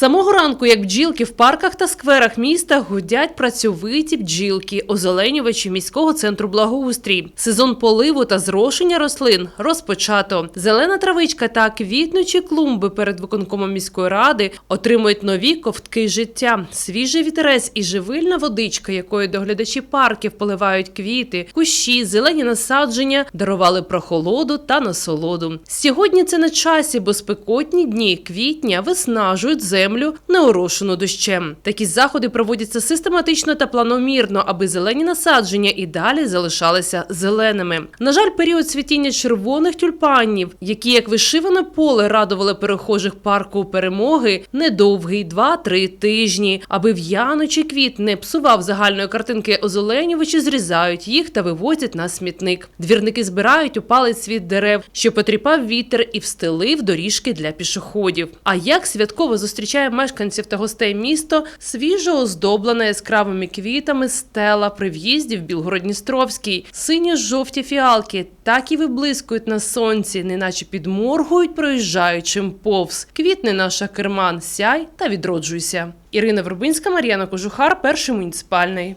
самого ранку, як бджілки в парках та скверах міста, гудять працьовиті бджілки, озеленювачі міського центру благоустрій. Сезон поливу та зрошення рослин розпочато. Зелена травичка та квітнучі клумби перед виконкомом міської ради отримують нові ковтки життя. Свіжий вітерець і живильна водичка, якою доглядачі парків поливають квіти, кущі, зелені насадження дарували прохолоду та насолоду. Сьогодні це на часі, бо спекотні дні квітня виснажують землю, неорошену дощем. Такі заходи проводяться систематично та планомірно, аби зелені насадження і далі залишалися зеленими. На жаль, період цвітіння червоних тюльпанів, які як вишиване поле радували перехожих парку перемоги, недовгий 2-3 тижні. Аби в'яночий квіт не псував загальної картинки озеленювачі, зрізають їх та вивозять на смітник. Двірники збирають упалий світ дерев, що потріпав вітер і встелив доріжки для пішоходів. А як святково зустрічає мешканців та гостей місто свіжо оздоблена яскравими квітами стела при в'їзді в Білгород-Дністровський. Синьо-жовті фіалки так і виблискують на сонці, неначе підморгують проїжджаючим повз. Квітне наша керман, сяй та відроджуйся. Ірина Вербинська, Мар'яна Кожухар, перший муніципальний.